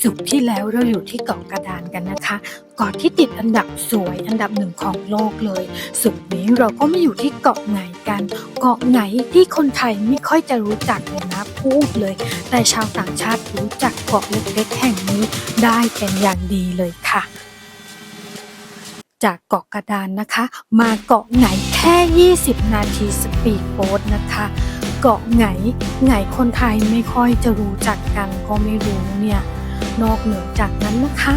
สุขที่แล้วเราอยู่ที่เกาะกระดานกันนะคะเกาะที่ติดอันดับสวยอันดับหนึ่งของโลกเลย สุขนี้เราก็มาอยู่ที่เกาะไหนกัน เกาะไหนที่คนไทยไม่ค่อยจะรู้จักเลยนะพูดเลย แต่ชาวต่างชาติรู้จักเกาะเล็กๆแห่งนี้ได้เป็นอย่างดีเลยค่ะจากเกาะกระดานนะคะ มาเกาะไหนแค่ 20 นาทีสปีดโบ๊ทนะคะ เกาะไหนไหนคนไทยไม่ค่อยจะรู้จักกันก็ไม่รู้เนี่ย นอกเหนือจากนั้นนะคะ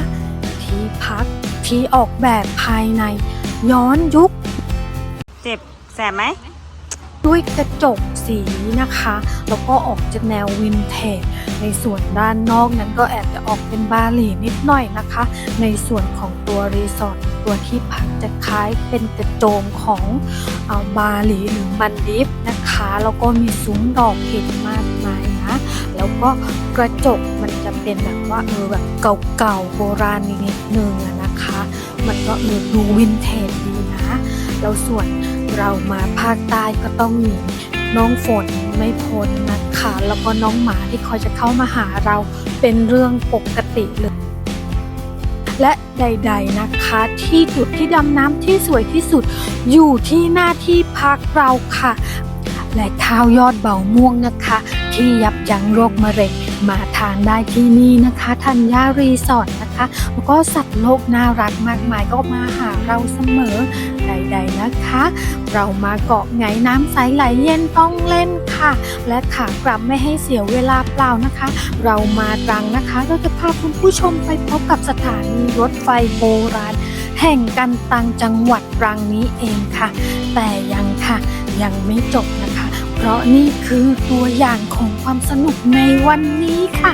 ที่พักที่ออกแบบภายในย้อนยุค เจ็บแสบไหม ด้วยกระจกสีนะคะ แล้วก็ออกจะแนววินเทจ ในส่วนด้านนอกนั้นก็แอบจะออกเป็นบาหลีนิดหน่อยนะคะ ในส่วนของตัวรีสอร์ทตัวที่พักจะคล้ายเป็นกระโจมของเอาบาหลีหรือมันดิฟนะคะ แล้วก็มีซุ้มดอกเห็ดมากมายนะ แล้วก็กระจกมันจะเป็นแบบว่าเออแบบเก่าๆโบราณนิดนึงนะคะ มันก็เออดูวินเทจดีนะแล้วส่วนเรามาภาคใต้ก็ต้องมีน้องฝนไม่พ้นนะคะ แล้วก็น้องหมาที่คอยจะเข้ามาหาเราเป็นเรื่องปกติเลยและใด ๆนะคะที่จุดที่ดำน้ำที่สวยที่สุด อยู่ที่หน้าที่พักเราค่ะ และข้าวยอดเบาม่วงนะคะ ที่ยับยั้งโรคมะเร็งมาทานได้ที่นี่นะคะธัญญารีสอร์ทนะคะแล้วก็สัตว์โลกน่ารักมากมายก็มาหาเราเสมอใดๆนะคะ เรามาเกาะไงน้ำใสไหลเย็นต้องเล่นค่ะ และขากลับไม่ให้เสียเวลาเปล่านะคะ เรามาตรังนะคะเราจะพาคุณผู้ชมไปพบกับสถานีรถไฟโบราณแห่งกันตังจังหวัดตรังนี้เองค่ะ แต่ยังค่ะยังไม่จบนะ ราะนี่คือตัวอย่างของความสนุกในวันนี้ค่ะ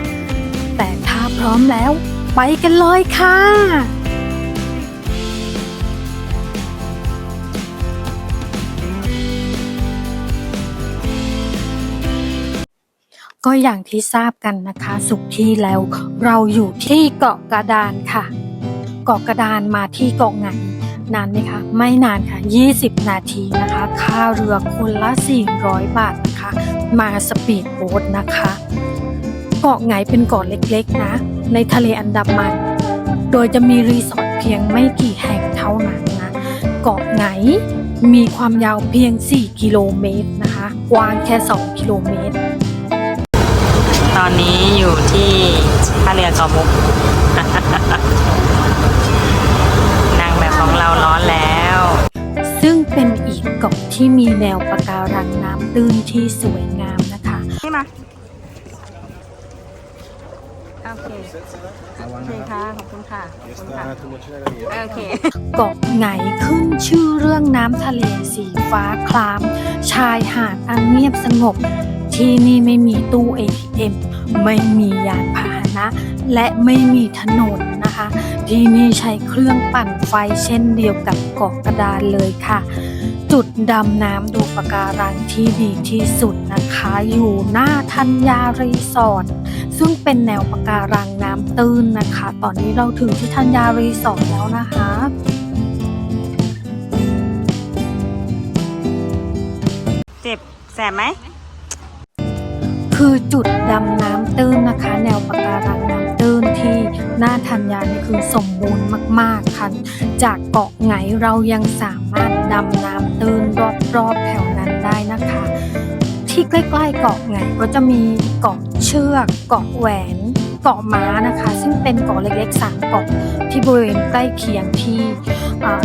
แต่ถ้าพร้อมแล้ว ไปกันเลยค่ะก็อย่างที่ทราบกันนะคะ สุขที่แล้ว เราอยู่ที่เกาะกระดานค่ะ เกาะกระดานมาที่เกาะไห นานไหมคะ ไม่นานค่ะ 20 นาทีนะคะ ค่าเรือคนละ 400 บาทนะคะ มาสปีดโบ๊ทนะคะ เกาะไหนเป็นเกาะเล็กๆนะ ในทะเลอันดามัน โดยจะมีรีสอร์ทเพียงไม่กี่แห่งเท่านั้นนะ เกาะไหนมีความยาวเพียง 4 กิโลเมตรนะคะ กว้างแค่ 2 กิโลเมตร ตอนนี้อยู่ที่ท่าเรือเกาะมุก นางแบบของ เราร้อนแล้ว ซึ่งเป็นอีกเกาะที่มีแนวปะการังน้ำตื้นที่สวยงามนะคะนี่มาโอเคโอเคค่ะ ขอบคุณค่ะขอบคุณค่ะโอเคเกาะไหนขึ้นชื่อเรื่องน้ำทะเลสีฟ้าคราม ชายหาดอันเงียบสงบ ที่นี่ไม่มีตู้ ATM ไม่มียานพาหนะ และไม่มีถนนนะคะ ที่นี่ใช้เครื่องปั่นไฟเช่นเดียวกับเกาะกระดานเลยค่ะ จุดดำน้ำดูปะการังที่ดีที่สุดนะคะ อยู่หน้าธัญญารีสอร์ทซึ่งเป็นแนวปะการังน้ำตื้นนะคะ ตอนนี้เราถึงที่ธัญญารีสอร์ทแล้วนะคะเจ็บแสบไหม คือจุดดำน้ำตื้นนะคะ แนวปะการังน้ำตื้นที่ หน้าธัญญานี่คือสมบูรณ์มาก ๆ ค่ะ จากเกาะไหนเรายังสามารถดำน้ำตื้นรอบๆแถวนั้นได้นะคะ ที่ใกล้ๆเกาะไหนก็จะมีเกาะเชือก เกาะแหวนเกาะม้านะคะ ซึ่งเป็นเกาะเล็กๆสามเกาะที่บริเวณใกล้เคียงที่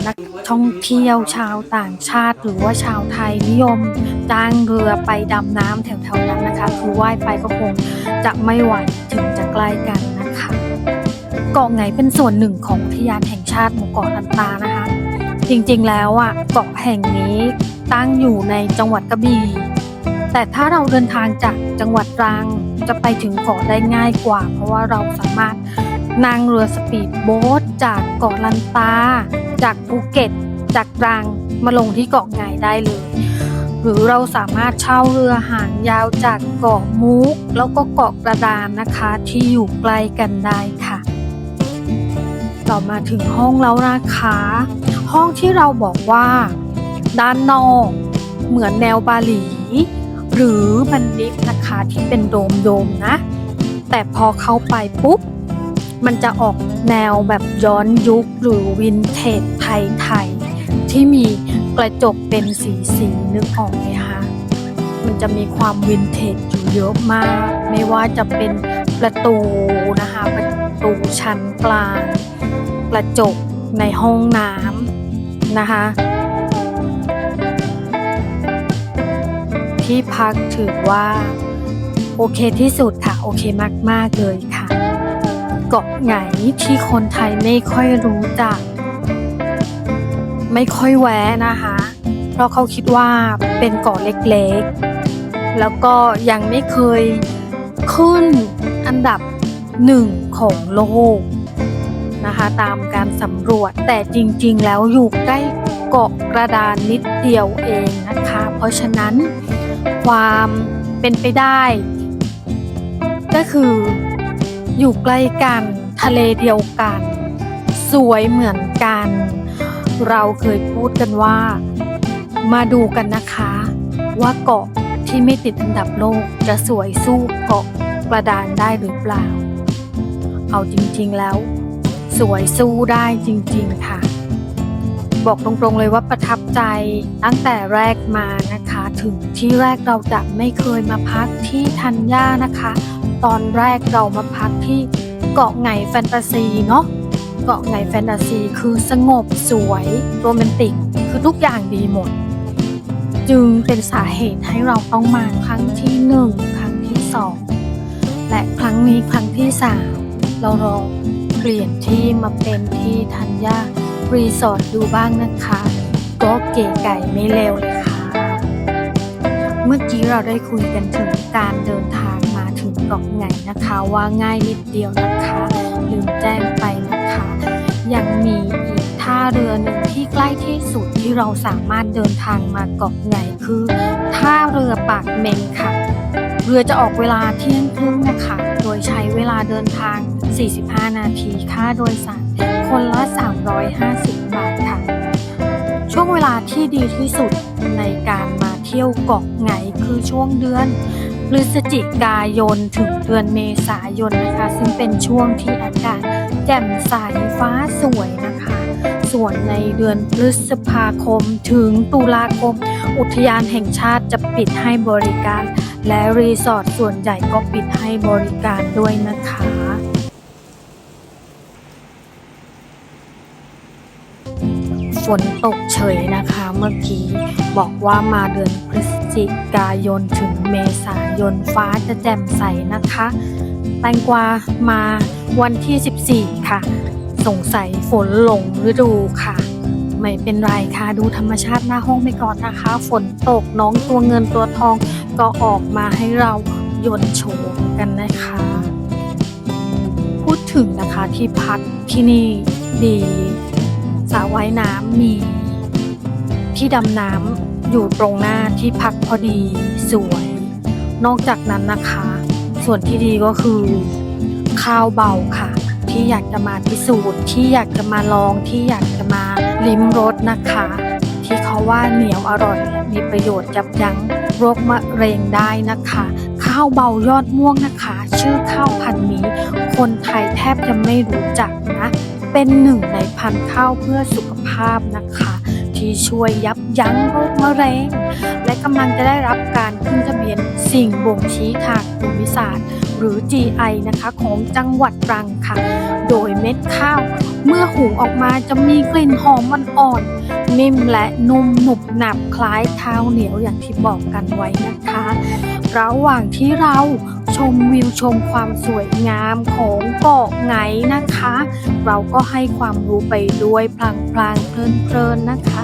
นักท่องเที่ยวชาวต่างชาติ หรือว่าชาวไทยนิยมจ้างเรือไปดำน้ำแถวๆนั้นนะคะ คือว่ายไปก็คงจะไม่ไหวถึงจะใกล้กัน เกาะไหเป็นส่วนหนึ่งของอุทยานแห่งชาติหมู่เกาะลันตานะคะ จริงๆแล้วอะเกาะแห่งนี้ตั้งอยู่ในจังหวัดกระบี่แต่ถ้าเราเดินทางจากจังหวัดตรังจะไปถึงเกาะได้ง่ายกว่า เพราะว่าเราสามารถนั่งเรือสปีดโบ๊ทจากเกาะลันตา จากภูเก็ต จากตรังมาลงที่เกาะไงได้เลย หรือเราสามารถเช่าเรือหางยาวจากเกาะมุก แล้วก็เกาะกระดานนะคะที่อยู่ใกล้กันได้ค่ะ ต่อมาถึงห้องแล้วนะคะ ห้องที่เราบอกว่า ด้านนอกเหมือนแนวบาหลี หรือบันดิฟนะคะที่เป็นโดมโดมนะ แต่พอเข้าไปปุ๊บ มันจะออกแนวแบบย้อนยุคหรือวินเทจไทยๆที่มีกระจกเป็นสีสีๆนึกออกไหมคะมันจะมีความวินเทจอยู่เยอะมาก ไม่ว่าจะเป็น ประตูนะคะประตูชั้นกลางกระจกในห้องน้ำนะคะ ที่พักถือว่า โอเคที่สุดค่ะ โอเคมาก ๆ เลยค่ะ เกาะไหนที่คนไทยไม่ค่อยรู้จัก ไม่ค่อยแวะนะคะ เพราะเขาคิดว่าเป็นเกาะเล็กๆ แล้วก็ยังไม่เคยขึ้น อันดับหนึ่งของโลกนะคะตามการสำรวจแต่จริงๆ แล้วอยู่ใกล้เกาะกระดานนิดเดียวเองนะคะ เพราะฉะนั้นความเป็นไปได้ ก็คืออยู่ใกล้กันทะเลเดียวกัน สวยเหมือนกัน เราเคยพูดกันว่า มาดูกันนะคะ ว่าเกาะที่ไม่ติดอันดับโลกจะสวยสู้เกาะ กระดานได้หรือเปล่า เอาจริงๆแล้ว สวยสู้ได้จริงๆค่ะ บอกตรงๆเลยว่าประทับใจตั้งแต่แรกมานะคะ ถึงที่แรกเราจะไม่เคยมาพักที่ทัญญานะคะ ตอนแรกเรามาพักที่เกาะไงแฟนตาซีเนาะเกาะไงแฟนตาซีคือสงบสวยโรแมนติกคือทุกอย่างดีหมด จึงเป็นสาเหตุให้เราต้องมาครั้งที่หนึ่งครั้งที่สอง และครั้งนี้ครั้งที่สามเราลองเปลี่ยนที่มาเป็นที่ทัญญารีสอร์ทดูบ้างนะคะ ก็เก๋ไก่ไม่เลวเลยค่ะ เมื่อกี้เราได้คุยกันถึงการเดินทางมาถึงเกาะไงนะคะ ว่าง่ายนิดเดียวนะคะลืมแจ้งไปนะคะ ยังมีอีกท่าเรือหนึ่งที่ใกล้ที่สุดที่เราสามารถเดินทางมาเกาะไงคือท่าเรือปากเมงค่ะ เรือจะออกเวลาเที่ยงครึ่งนะคะ โดยใช้เวลาเดินทาง 45 นาทีค่าโดยสารคนละ 350 บาทค่ะ ช่วงเวลาที่ดีที่สุดในการมาเที่ยวเกาะไงคือช่วงเดือนพฤศจิกายนถึงเดือนเมษายนนะคะ ซึ่งเป็นช่วงที่อากาศแจ่มใสฟ้าสวยนะคะ ส่วนในเดือนพฤษภาคมถึงตุลาคม อุทยานแห่งชาติจะปิดให้บริการ และรีสอร์ทส่วนใหญ่ก็ปิดให้บริการด้วยนะคะฝนตกเฉยนะคะเมื่อกี้บอกว่ามาเดือนพฤศจิกายนถึงเมษายนฟ้าจะแจ่มใสนะคะ แตงกวามาวันที่ 14 ค่ะ สงสัยฝนหลงฤดูค่ะ ไม่เป็นไรค่ะดูธรรมชาติหน้าห้องไปก่อนนะคะ ฝนตกน้องตัวเงินตัวทอง ก็ออกมาให้เรายนต์โฉกันนะคะ พูดถึงนะคะที่พักที่นี่ดีสระว่ายน้ำมี ที่ดำน้ำอยู่ตรงหน้าที่พักพอดีสวย นอกจากนั้นนะคะ ส่วนที่ดีก็คือข้าวเบาค่ะ ที่อยากจะมาพิสูจน์ที่อยากจะมาลองที่อยากจะมาลิ้มรสนะคะ ที่เขาว่าเหนียวอร่อย มีประโยชน์ยับยั้ง โรคมะเร็งได้นะคะ ข้าวเบายอดม่วงนะคะ ชื่อข้าวพันธุ์นี้ คนไทยแทบจะไม่รู้จักนะ เป็นหนึ่งในพันธุ์ข้าวเพื่อสุขภาพนะคะ ที่ช่วยยับยั้งโรคมะเร็ง และกำลังจะได้รับการขึ้นทะเบียนสิ่งบ่งชี้ทางภูมิศาสตร์ หรือ GI นะคะของจังหวัดตรังค่ะ โดยเม็ดข้าว เมื่อหุงออกมาจะมีกลิ่นหอมอ่อนๆ นิ่มและนุ่มหนุบหนับคล้ายข้าเหนียวอย่างที่บอกกันไว้นะคะ ระหว่างที่เราชมวิวชมความสวยงามของเกาะไหงนะคะ เราก็ให้ความรู้ไปด้วยพลางๆเพลินๆนะคะ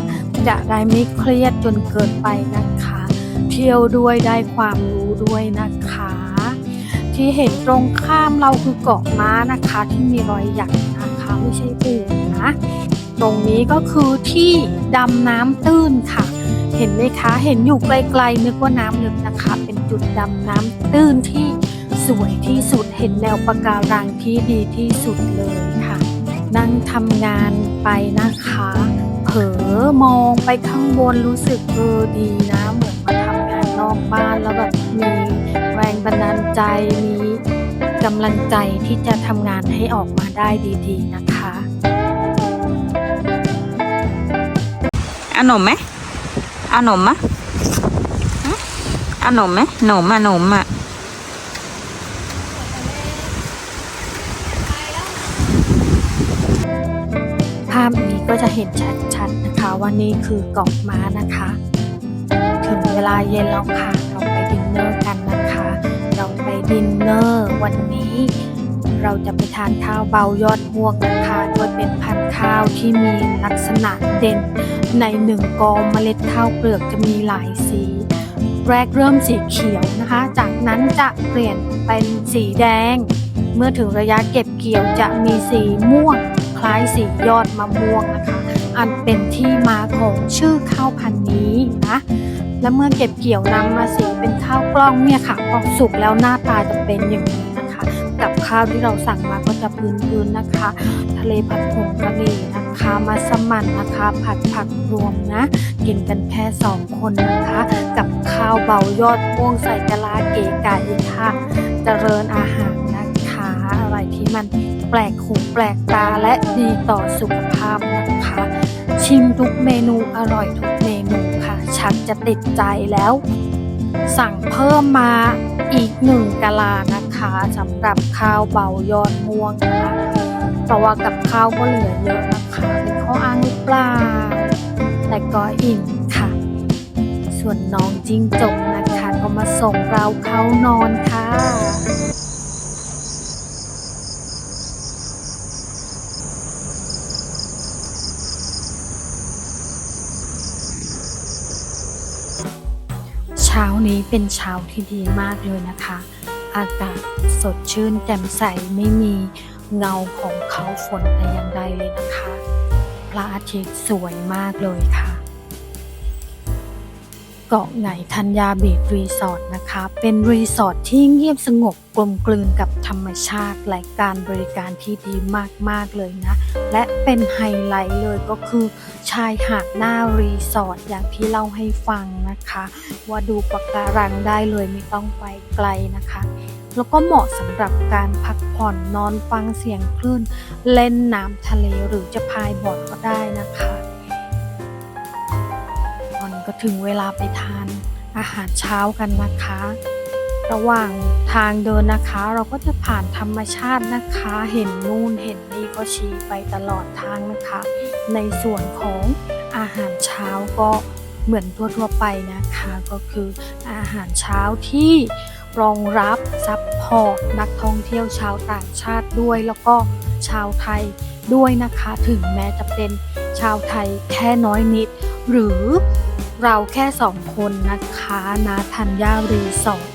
จะได้ไม่เครียดจนเกินไปนะคะ เที่ยวด้วยได้ความรู้ด้วยนะคะ ที่เห็นตรงข้ามเราคือเกาะม้านะคะ ที่มีรอยหยักนะคะ ไม่ใช่ปูนะ ตรงนี้ก็คือที่ดำน้ำตื้นค่ะ เห็นไหมคะ เห็นอยู่ไกลๆนึกว่าน้ำลึกนะคะ เป็นจุดดำน้ำตื้นที่สวยที่สุด เห็นแนวปะการังที่ดีที่สุดเลยค่ะ นั่งทำงานไปนะคะ เผลอมองไปข้างบนรู้สึกเออดีนะ เหมือนมาทำงานนอกบ้านแล้วแบบมีแรงบันดาลใจมีกำลังใจที่จะทำงานให้ออกมาได้ดี ๆ นะคะ เอาหนมไหมเอาหนมมะหึเอาหนมไหมหนมอะหนมอะภาพนี้ก็จะเห็นชัดๆนะคะว่านี่คือเกาะม้านะคะ ถึงเวลาเย็นแล้วค่ะ เราไปดินเนอร์กันนะคะ เราไปดินเนอร์วันนี้ เราจะไปทานข้าวเบายอดม่วงนะคะโดยเป็นพันธุ์ข้าวที่มีลักษณะเด่น ในหนึ่งกอเมล็ดข้าวเปลือกจะมีหลายสี แรกเริ่มสีเขียวนะคะ จากนั้นจะเปลี่ยนเป็นสีแดง เมื่อถึงระยะเก็บเกี่ยวจะมีสีม่วง คล้ายสียอดมะม่วงนะคะ อันเป็นที่มาของชื่อข้าวพันธุ์นี้นะและเมื่อเก็บเกี่ยวนำมาสีเป็นข้าวกล้องเนี่ยค่ะพอสุกแล้วหน้าตาจะเป็นอย่างนี้ กับข้าวที่เราสั่งมาก็จะพื้นๆนะคะ ทะเลผัดผงกะหรี่นะคะ มัสมั่นนะคะ ผัดผักรวมนะ กินกันแค่สองคนนะคะ กับข้าวเบายอดม่วงใส่กะลาเก๋ไก่ค่ะ เจริญอาหารนะคะอะไรที่มันแปลกหูแปลกตาและดีต่อสุขภาพนะคะ ชิมทุกเมนูอร่อยทุกเมนูค่ะ ชักจะติดใจแล้ว สั่งเพิ่มมาอีกหนึ่งกะลานะคะ สำหรับข้าวเบายอดม่วงนะคะเพราะว่ากับข้าวก็เหลือเยอะนะคะเป็นข้ออ้างหรือเปล่าแต่ก็อิ่มค่ะ ส่วนน้องจิ้งจกนะคะก็มาส่งเราเข้านอนค่ะเช้านี้เป็นเช้าที่ดีมากเลยนะคะ อากาศสดชื่นแจ่มใสไม่มีเงาของเขาฝนแต่อย่างใดเลยนะคะ พระอาทิตย์สวยมากเลยค่ะ เกาะไหนธัญญาบีชรีสอร์ทนะคะ เป็นรีสอร์ทที่เงียบสงบกลมกลืนกับ รรมชาติและการบริการที่ดีมาก ๆ เลยนะ และเป็นไฮไลท์เลยก็คือชายหาดหน้ารีสอร์ทอย่างที่เล่าให้ฟังนะคะ ว่าดูปะการังได้เลยไม่ต้องไปไกลนะคะ แล้วก็เหมาะสำหรับการพักผ่อนนอนฟังเสียงคลื่น เล่นน้ำทะเลหรือจะพายบอร์ดก็ได้นะคะตอนนี้ก็ถึงเวลาไปทานอาหารเช้ากันนะคะ ระหว่างทางเดินนะคะ เราก็จะผ่านธรรมชาตินะคะ เห็นนู่นเห็นนี่ก็ชี้ไปตลอดทางนะคะ ในส่วนของอาหารเช้าก็เหมือนทั่วๆไปนะคะ ก็คืออาหารเช้าที่รองรับซัพพอร์ตนักท่องเที่ยวชาวต่างชาติด้วย แล้วก็ชาวไทยด้วยนะคะ ถึงแม้จะเป็นชาวไทยแค่น้อยนิด หรือเราแค่สองคนนะคะนาธัญญารีสอร์ท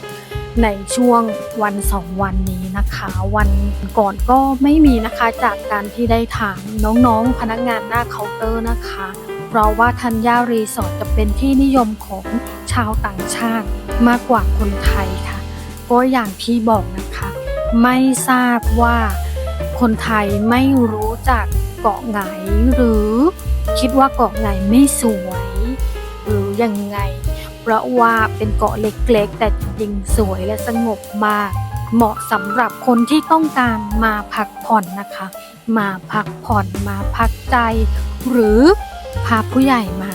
ในช่วงวันสองวันนี้นะคะ วันก่อนก็ไม่มีนะคะจากการที่ได้ถามน้องๆพนักงานหน้าเคาน์เตอร์นะคะ เพราะว่าธัญญารีสอร์ทจะเป็นที่นิยมของชาวต่างชาติมากกว่าคนไทยค่ะ ก็อย่างที่บอกนะคะ ไม่ทราบว่าคนไทยไม่รู้จักเกาะไหงหรือคิดว่าเกาะไหงไม่สวย หรือยังไง เพราะว่าเป็นเกาะเล็กๆ แต่จริงสวยและสงบมาก เหมาะสำหรับคนที่ต้องการมาพักผ่อนนะคะ มาพักผ่อนมาพักใจ หรือพาผู้ใหญ่มา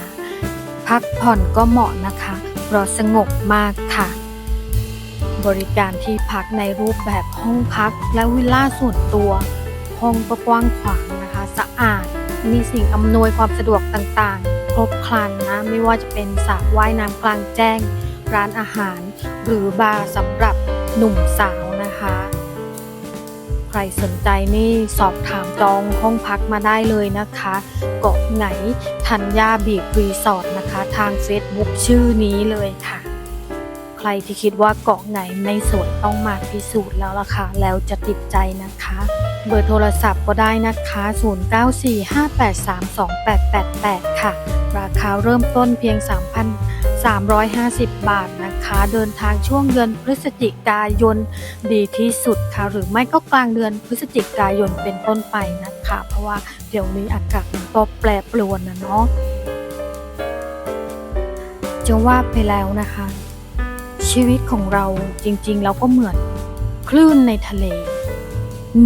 พักผ่อนก็เหมาะนะคะ เพราะสงบมากค่ะ บริการที่พักในรูปแบบห้องพักและวิลล่าส่วนตัว ห้องก็กว้างขวางนะคะ สะอาดมีสิ่งอำนวยความสะดวกต่างๆ ครบครันนะ ไม่ว่าจะเป็นสระว่ายน้ำกลางแจ้ง ร้านอาหาร หรือบาร์สำหรับหนุ่มสาวนะคะ ใครสนใจนี่สอบถามจองห้องพักมาได้เลยนะคะ เกาะไหนธัญญาบีรีสอร์ทนะคะ ทาง Facebook ชื่อนี้เลยค่ะ ใครที่คิดว่าเกาะไหนไม่สวยต้องมาพิสูจน์แล้วล่ะค่ะ แล้วจะติดใจนะคะเบอร์โทรศัพท์ก็ได้นะคะ 0945832888 ค่ะ ราคาเริ่มต้นเพียง 3,350 บาทนะคะ เดินทางช่วงเดือนพฤศจิกายนดีที่สุดค่ะ หรือไม่ก็กลางเดือนพฤศจิกายนเป็นต้นไปนะคะ เพราะว่าเดี๋ยวนี้อากาศมันก็แปรปรวนนะเนาะจะว่าไปแล้วนะคะ ชีวิตของเราจริงๆ เราก็เหมือนคลื่นในทะเล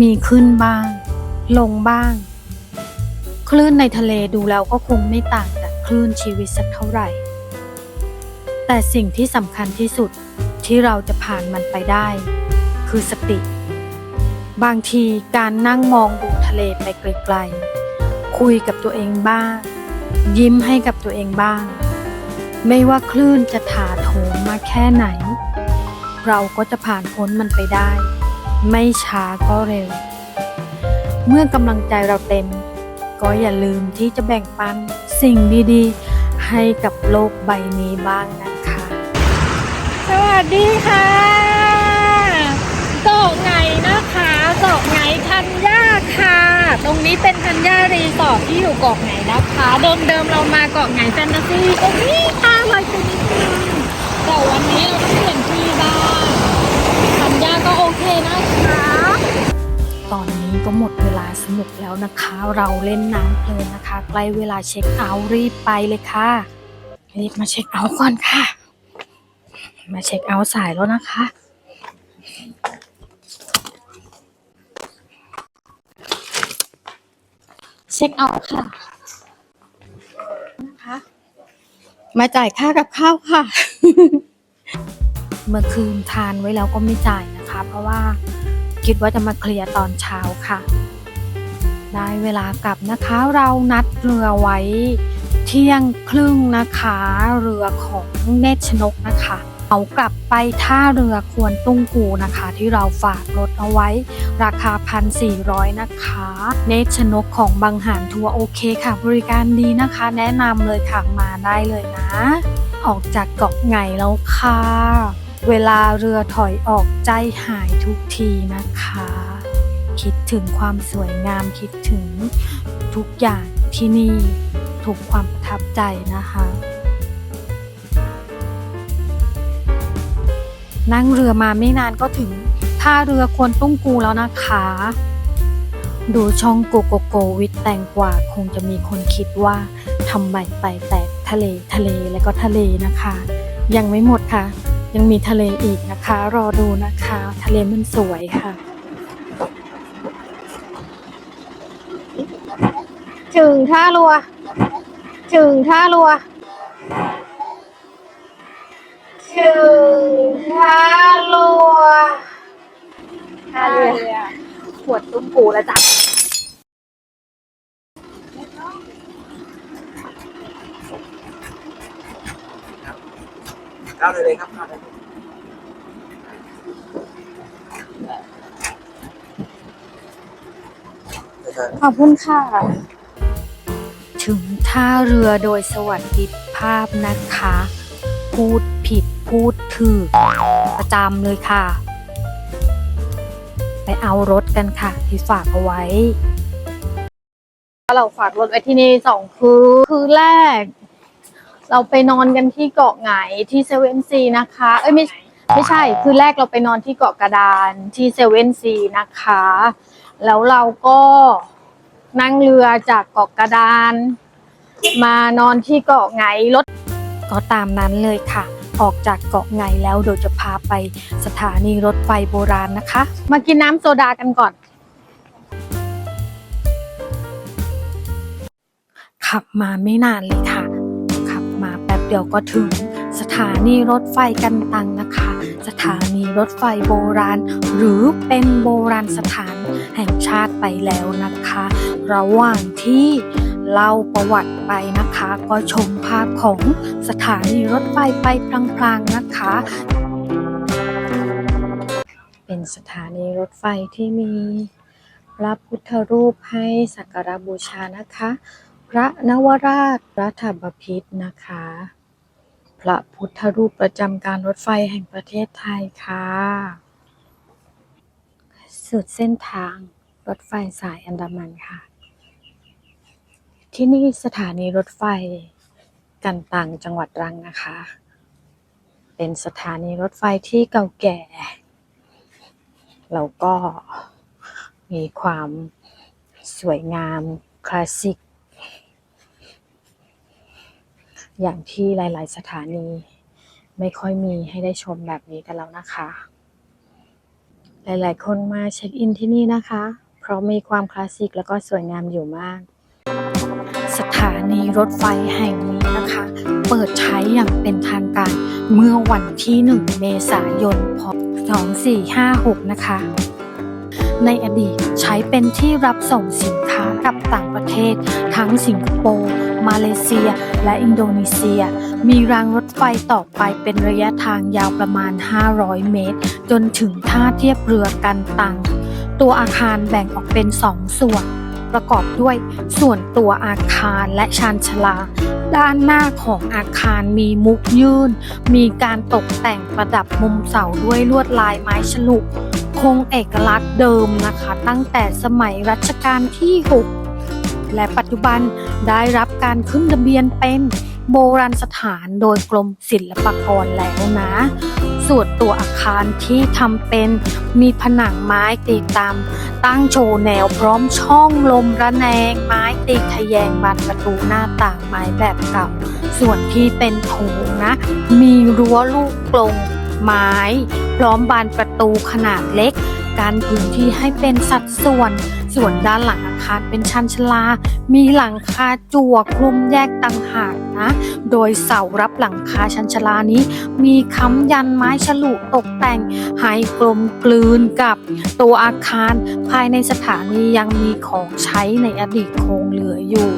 มีขึ้นบ้าง ลงบ้าง คลื่นในทะเลดูแล้วก็คงไม่ต่าง คลื่นชีวิตสักเท่าไหร่ แต่สิ่งที่สำคัญที่สุดที่เราจะผ่านมันไปได้ คือสติ บางทีการนั่งมองดูทะเลไปไกลๆ คุยกับตัวเองบ้าง ยิ้มให้กับตัวเองบ้าง ไม่ว่าคลื่นจะถาโถมมาแค่ไหน เราก็จะผ่านพ้นมันไปได้ ไม่ช้าก็เร็ว เมื่อกำลังใจเราเต็ม ก็อย่าลืมที่จะแบ่งปัน สิ่งดีๆ ให้กับโลกใบนี้บ้างนะคะ สวัสดีค่ะเกาะไงนะคะเกาะไงทันย่าค่ะ ตรงนี้เป็นทันย่ารีสอร์ทที่อยู่เกาะไงนะคะเดิมเดิมๆเรามาเกาะไงแฟนตาซีตรงนี้ค่ะลอยตัวนิดนึงแต่วันนี้เราต้องเปลี่ยนที่บ้างทันย่าก็โอเคนะ ตอนนี้ก็หมดเวลาสนุกแล้วนะคะ เราเล่นน้ำเพลินนะคะ ใกล้เวลาเช็คเอาท์รีบไปเลยค่ะ รีบมาเช็คเอาท์ก่อนค่ะ มาเช็คเอาท์สายแล้วนะคะ เช็คเอาท์ค่ะนะคะมาจ่ายค่ากับข้าวค่ะ เมื่อคืนทานไว้แล้วก็ไม่จ่ายนะคะ เพราะว่า คิดว่าจะมาเคลียร์ตอนเช้าค่ะ ได้เวลากลับนะคะ เรานัดเรือไว้เที่ยงครึ่งนะคะ เรือของเนตชนกนะคะเอากลับไปท่าเรือควรตุ้งกูนะคะ ที่เราฝากรถเอาไว้ ราคา 1,400 นะคะ เนตชนกของบางหารทัวร์โอเคค่ะ บริการดีนะคะ แนะนำเลยค่ะมาได้เลยนะ ออกจากเกาะไงแล้วค่ะ เวลาเรือถอยออกใจหายทุกทีนะคะ คิดถึงความสวยงามคิดถึงทุกอย่างที่นี่ทุกความประทับใจนะคะ นั่งเรือมาไม่นานก็ถึงท่าเรือควนตุ้งกูแล้วนะคะ ดูช่องโกโกโกวิทแตงกว่าคงจะมีคนคิดว่าทำไมไปแต่ทะเลทะเลแล้วก็ทะเลนะคะ ยังไม่หมดค่ะ ยังมีทะเลอีกนะคะ รอดูนะคะ ทะเลมันสวยค่ะถึงท่าเรัวถึงท่าเรัวถึงท่าเรัวท่าเรือขวดตุ้มปูแล้วจ้ะเข้าเลยเลยครับเข้าเลย อบคุณค่ะ ถึงท่าเรือโดยสวัสดิภาพนะคะ พูดผิดพูดถูกประจำเลยค่ะ ไปเอารถกันค่ะ ที่ฝากเอาไว้ เราฝากรถไว้ที่นี่สองคืนคืนแรก เราไปนอนกันที่เกาะไหงที่เซเว่นซีนะคะ เอ้ยไม่ไม่ใช่ คืนแรกเราไปนอนที่เกาะกระดานที่เซเว่นซีนะคะ แล้วเราก็ นั่งเรือจากเกาะกระดาน มานอนที่เกาะไหงรถก็ตามนั้นเลยค่ะ ออกจากเกาะไหงแล้วเดี๋ยวจะพาไปสถานีรถไฟโบราณนะคะ มากินน้ำโซดากันก่อน ขับมาไม่นานเลยค่ะ ขับมาแป๊บเดียวก็ถึงสถานีรถไฟกันตังนะคะ สถานีรถไฟโบราณ หรือเป็นโบราณสถานแห่งชาติไปแล้วนะคะ ระหว่างที่เล่าประวัติไปนะคะ ก็ชมภาพของสถานีรถไฟไปพลางๆนะคะ เป็นสถานีรถไฟที่มีพระพุทธรูปให้สักการบูชานะคะ พระนวราชรัฐบพิตรนะคะ พระพุทธรูปประจำการรถไฟแห่งประเทศไทยค่ะ สุดเส้นทางรถไฟสายอันดามันค่ะ ที่นี่สถานีรถไฟ กันตังจังหวัดตรังนะคะ เป็นสถานีรถไฟที่เก่าแก่ แล้วก็มีความสวยงามคลาสสิก อย่างที่หลาย ๆ สถานีไม่ค่อยมีให้ได้ชมแบบนี้กันแล้วนะคะ หลาย ๆ คนมาเช็คอินที่นี่นะคะ เพราะมีความคลาสสิกแล้วก็สวยงามอยู่มาก นีรถไฟแห่งนี้นะคะ เปิดใช้อย่างเป็นทางการเมื่อวันที่ 1 เมษายน พศ 2456 นะคะ ในอดีตใช้เป็นที่รับส่งสินค้ากับต่างประเทศ ทั้งสิงคโปร์มาเลเซีย และอินโดนีเซีย มีรางรถไฟต่อไปเป็นระยะทางยาวประมาณ 500 เมตร จนถึงท่าเทียบเรือกันตัง ตัวอาคารแบ่งออกเป็นสองส่วน ประกอบด้วย ส่วนตัวอาคารและชานชลา ด้านหน้าของอาคารมีมุกยื่น มีการตกแต่งประดับมุมเสาด้วยลวดลายไม้ฉลุคงเอกลักษณ์เดิมนะคะ ตั้งแต่สมัยรัชกาลที่ 6 และปัจจุบันได้รับการขึ้นทะเบียนเป็นโบราณสถานโดยกรมศิลปากรแล้วนะ ส่วนตัวอาคารที่ทำเป็นมีผนังไม้ตีตาม ตั้งโชว์แนวพร้อมช่องลมระแนง ไม้ตีทะแยงบานประตูหน้าต่างไม้แบบเก่า ส่วนที่เป็นโถงนะ มีรั้วลูกกลงไม้ พร้อมบานประตูขนาดเล็ก การพื้นที่ให้เป็นสัดส่วน ส่วนด้านหลังอาคารเป็นชันชลา มีหลังคาจั่วคลุมแยกต่างหากนะ โดยเสารับหลังคาชันชลานี้ มีค้ำยันไม้ฉลุตกแต่งให้กลมกลืนกับตัวอาคารภายในสถานียังมีของใช้ในอดีตคงเหลืออยู่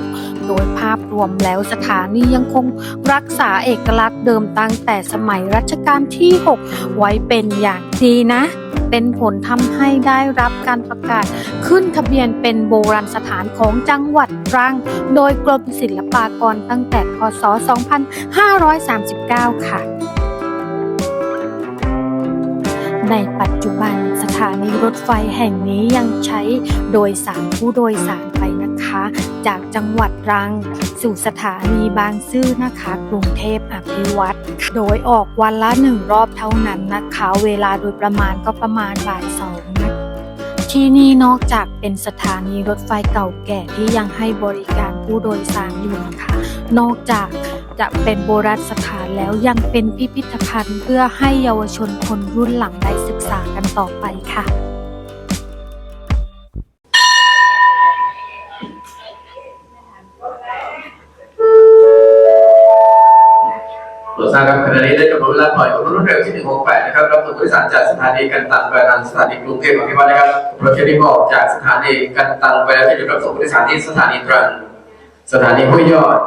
โดยภาพรวมแล้วสถานียังคงรักษาเอกลักษณ์เดิมตั้งแต่สมัยรัชกาลที่ 6 ไว้เป็นอย่างดีนะ เป็นผลทำให้ได้รับการประกาศ ขึ้นทะเบียนเป็นโบราณสถานของจังหวัดตรัง โดยกรมศิลปากรตั้งแต่พศ 2539 ค่ะในปัจจุบันสถานีรถไฟแห่งนี้ยังใช้โดยสารผู้โดยสารไปนะคะ จากจังหวัดรัง สู่สถานีบางซื่อนะคะ กรุงเทพอภิวัตรโดยออกวันละหนึ่งรอบเท่านั้นนะคะ เวลาโดยประมาณก็ประมาณบ่ายสองนะที่นี่นอกจากเป็นสถานีรถไฟเก่าแก่ที่ยังให้บริการผู้โดยสารอยู่นะคะ นอกจากจะเป็นโบราณสถานแล้วยังเป็นพิพิธภัณฑ์เพื่อให้เยาวชนคนรุ่นหลังได้ศึกษากันต่อไปค่ะ โปรดทราบครับขณะนี้ได้กำหนดเวลาปล่อยรถรถเร็วที่ 168 นะครับรับส่งผู้โดยสารจากสถานีกันตังไปทางสถานีกรุงเทพอภิวัฒน์นะครับรถเที่ยวนี้ออกจากสถานีกันตังไปแล้วจะหยุดรับส่งผู้โดยสารที่สถานีตรังสถานีห้วยยอด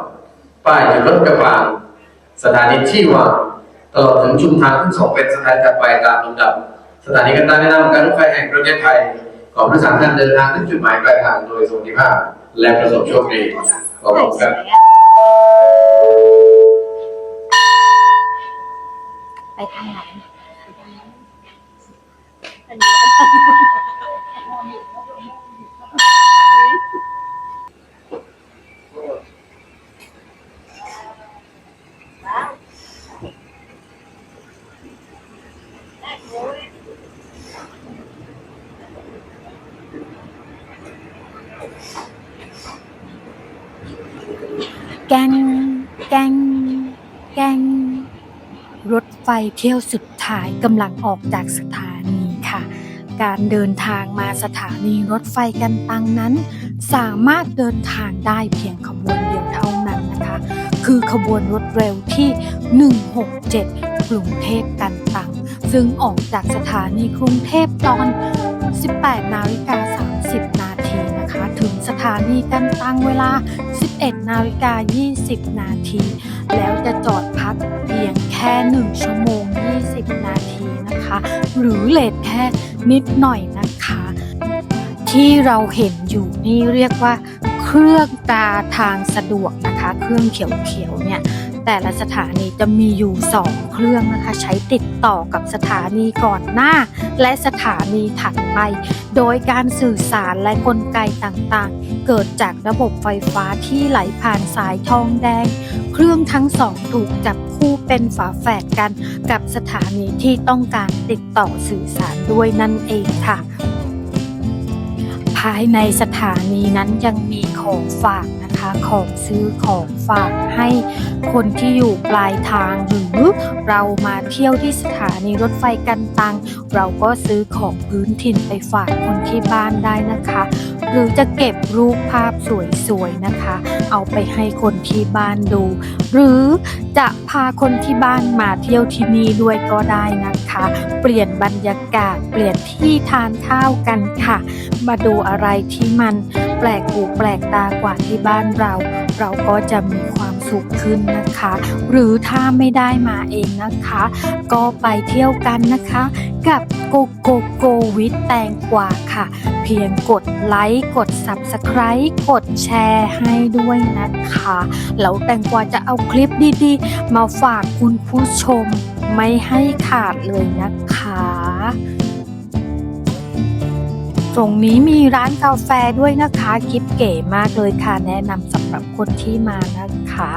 ป้ายหยุดรถกระบางสถานีที่วางตลอดถึงชุมทางขึ้นส่งเป็นสถานีถัดไปตามลำดับ สถานีกันตังแนะนำการรถไฟแห่งประเทศไทยขอผู้โดยสารท่านเดินทางถึงจุดหมายปลายทางโดยสวัสดิภาพและประสบโชคดีขอบคุณครับ ไปทางไหนอันนี้กงแกงแกง รถ ไฟเที่ยวสุดท้ายกำลังออกจากสถานีค่ะ การเดินทางมาสถานีรถไฟกันตังนั้น สามารถเดินทางได้เพียงขบวนเดียวเท่านั้นนะคะ คือขบวนรถเร็วที่ 167 กรุงเทพกันตัง ซึ่งออกจากสถานีกรุงเทพตอน 18 นาฬิกา 30 นาทีนะคะ ถึงสถานีกันตังเวลา 11 นาฬิกา 20 นาที แล้วจะจอดพักเพียง ค่ 1 ชั่วโมง 20 นาทีนะคะ หรือเลทแค่นิดหน่อยนะคะ ที่เราเห็นอยู่นี่เรียกว่า เครื่องตาทางสะดวกนะคะ เครื่องเขียวๆเนี่ยแต่ละสถานีจะมีอยู่ 2 เครื่องนะคะ ใช้ติดต่อกับสถานีก่อนหน้า และสถานีถัดไป โดยการสื่อสารและกลไกต่างๆ เกิดจากระบบไฟฟ้าที่ไหลผ่านสายทองแดง เครื่องทั้งสองถูกจับ คู่เป็นฝาแฝดกันกับสถานีที่ต้องการติดต่อสื่อสารด้วยนั่นเองค่ะ ภายในสถานีนั้นยังมีของฝาก นะคะ ของซื้อของฝากให้คนที่อยู่ปลายทางหรือเรามาเที่ยวที่สถานีรถไฟกันตัง เราก็ซื้อของพื้นถิ่นไปฝากคนที่บ้านได้นะคะ หรือจะเก็บรูปภาพสวยๆนะคะ เอาไปให้คนที่บ้านดู หรือจะพาคนที่บ้านมาเที่ยวที่นี่ด้วยก็ได้นะคะ เปลี่ยนบรรยากาศเปลี่ยนที่ทานข้าวกันค่ะ มาดูอะไรที่มันแปลกหูแปลกตากว่าที่บ้านเรา เราก็จะมีความสุขขึ้นนะคะ หรือถ้าไม่ได้มาเองนะคะ ก็ไปเที่ยวกันนะคะ กับโกโกโกวิทแตงกวาค่ะ เพียงกดไลค์กด Subscribe กดแชร์ให้ด้วยนะคะแล้วแตงกวาจะเอาคลิปดีๆ มาฝากคุณผู้ชมไม่ให้ขาดเลยนะคะ ตรงนี้มีร้านกาแฟด้วยนะคะคลิปเก๋มากเลยค่ะ แนะนำสำหรับคนที่มานะคะ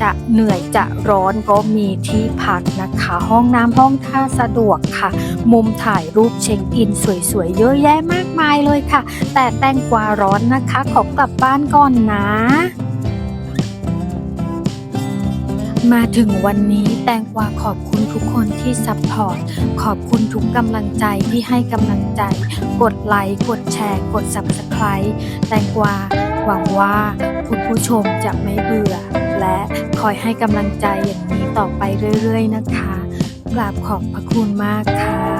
จะเหนื่อยจะร้อนก็มีที่พักนะคะ ห้องน้ำห้องท่าสะดวกค่ะ มุมถ่ายรูปเช็คอินสวยๆ เยอะแยะมากมายเลยค่ะ แต่แตงกวาร้อนนะคะ ขอกลับบ้านก่อนนะ มาถึงวันนี้แตงกวาขอบคุณทุกคนที่ซัพพอร์ต ขอบคุณทุกกำลังใจที่ให้กำลังใจ กดไลค์ กดแชร์ กด Subscribe แตงกวาหวังว่าคุณผู้ชมจะไม่เบื่อ และคอยให้กำลังใจอย่างนี้ต่อไปเรื่อยๆนะคะ กราบขอบพระคุณมากค่ะ